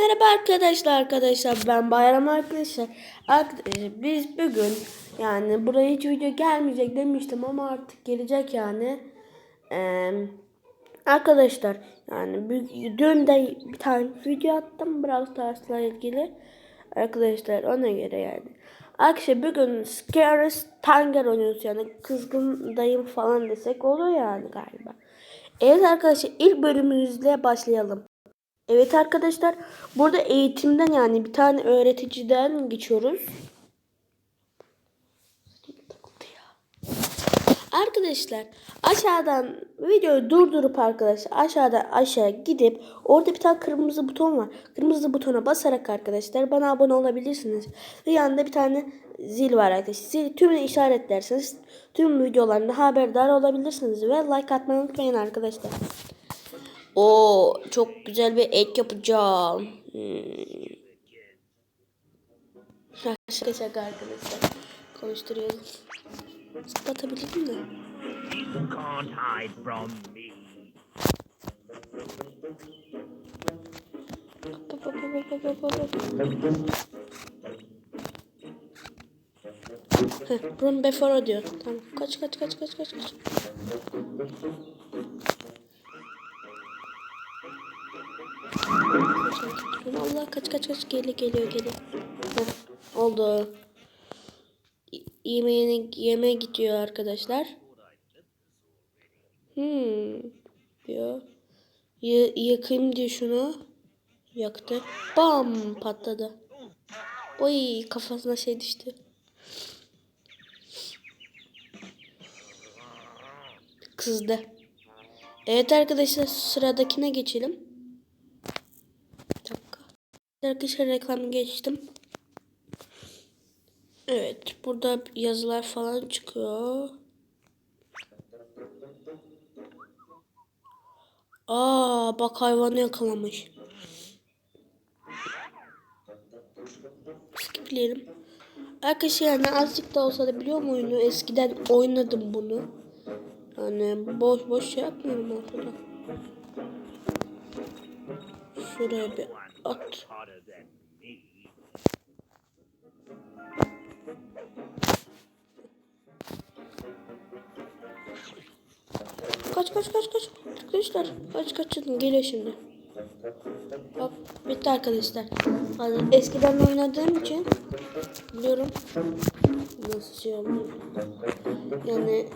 Merhaba arkadaşlar arkadaşlar ben Bayram arkadaşlar. Arkadaşlar biz bugün yani buraya hiç video gelmeyecek demiştim ama artık gelecek yani. Ee, arkadaşlar yani dün de bir tane video attım Brawl Stars'la ilgili. Arkadaşlar ona göre yani. Arkadaşlar bugün Scares Tanger oynuyoruz yani kızgın dayım falan desek olur yani galiba. Evet arkadaşlar ilk bölümümüzle başlayalım. Evet arkadaşlar burada eğitimden yani bir tane öğreticiden geçiyoruz. Arkadaşlar aşağıdan videoyu durdurup arkadaşlar aşağıdan aşağı gidip orada bir tane kırmızı buton var. Kırmızı butona basarak arkadaşlar bana abone olabilirsiniz. Ve yanında bir tane zil var arkadaşlar. Zil tümünü işaretlerseniz tüm videolarında haberdar olabilirsiniz. Ve like atmayı unutmayın arkadaşlar. O çok güzel bir et yapacağım. Hmm. Şaka şaka arkadaşlar. Konuşturuyorum. Zıplatabilirim. Heh, Run before diyor. Tamam. Kaç kaç kaç kaç kaç kaç. Kaç kaç kaç geliyor geliyor geliyor. Oldu. Yemeğine yemeğe gidiyor arkadaşlar. Hmm. Diyor. Y yakayım diyor şunu. Yaktı. Bam patladı. Oy kafasına şey düştü. Kızdı. Evet arkadaşlar sıradakine geçelim. Arkadaşlar reklamı geçtim. Evet burada yazılar falan çıkıyor. Aa bak hayvanı yakalamış. Skipleyelim. Arkadaşlar yani azıcık da olsa da biliyor oyunu? Eskiden oynadım bunu. Yani boş boş şey yapmıyorum ortada. Şuraya bir at. Kaç kaç kaç kaç. Arkadaşlar kaç kaçın geliyor şimdi. Hop bitti arkadaşlar. Yani eskiden oynadığım için biliyorum nasıl şey oluyor. Yani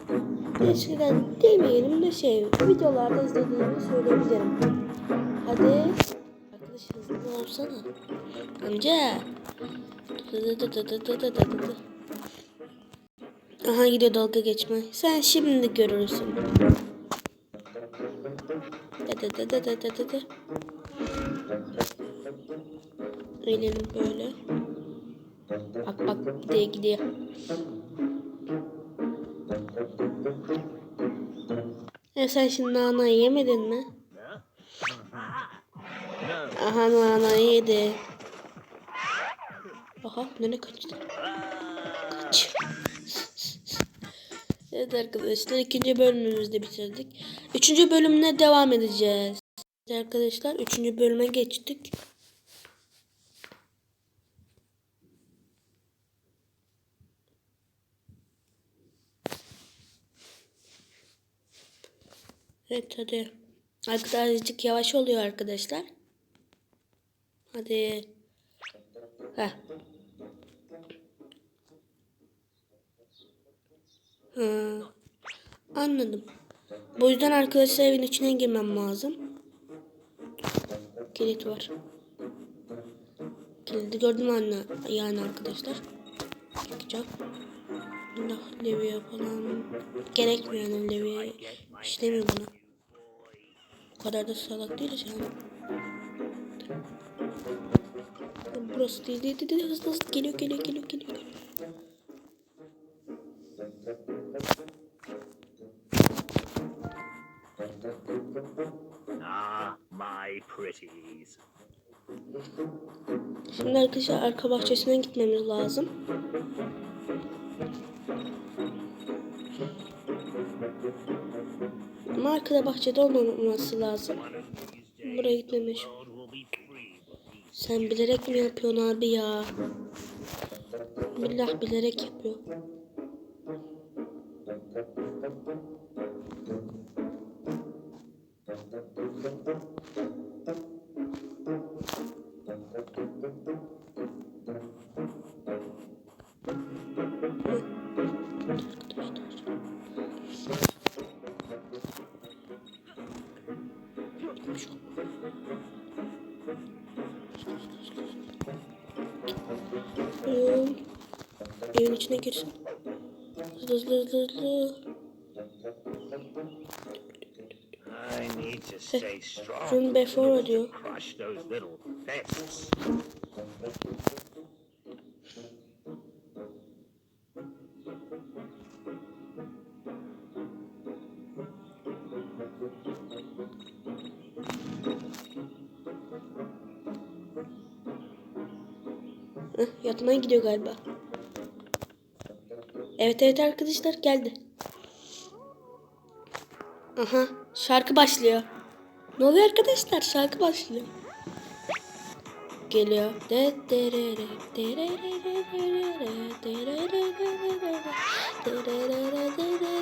eskiden demeyelim de şey videolarda izlediğimi söyleyebilirim. Hadi olsana. Amca. Aha gidiyor dalga geçme. Sen şimdi görürsün. Elim böyle. Bak bak diye gidiyor. Ya sen şimdi nanayı yemedin mi? Aha nana yedi. Aha nereye kaçtı? Kaç. Evet arkadaşlar ikinci bölümümüzde bitirdik. Üçüncü bölümüne devam edeceğiz. Evet arkadaşlar üçüncü bölüme geçtik. Evet hadi. Arkadaşlar yavaş oluyor arkadaşlar. Hadi. Heh. Ha, anladım. Bu yüzden arkadaşlar evin içine girmem lazım. Kilit var. Kilidi gördüm anne yani arkadaşlar. Çıkacağım. Allah levye falan gerekmiyor yani levye işlemiyor buna. O kadar da salak değiliz yani. Burası değil değil değil hızlı hızlı geliyor geliyor geliyor geliyor. geliyor. Ah, my pretties. Şimdi arkadaşlar arka bahçesine gitmemiz lazım. Ama arkada bahçede olmaması lazım. Buraya gitmemiş. Sen bilerek mi yapıyorsun abi ya? Billah bilerek yapıyor. Evin içine girsin. Hızlı hızlı hızlı hızlı. I need to stay strong. From before diyor. Crush those little pests. Heh, yatmaya gidiyor galiba. Evet evet arkadaşlar geldi. Aha şarkı başlıyor. Ne oluyor arkadaşlar? Şarkı başlıyor. Geliyor. De derere, derere, derere, derere, derere, derere, derere.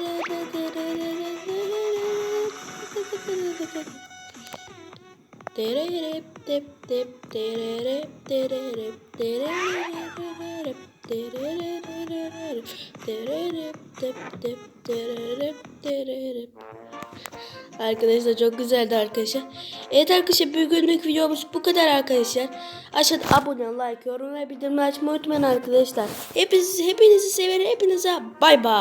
Dererep dep dep dererep dererep dererep dererep dererep Arkadaşlar çok güzeldi arkadaşlar. Evet arkadaşlar bugünlük videomuz bu kadar arkadaşlar. Aşağıda abone, like, yorum ve bildirim açmayı unutmayın arkadaşlar. Hepinizi, hepinizi severim. Hepinize bay bay.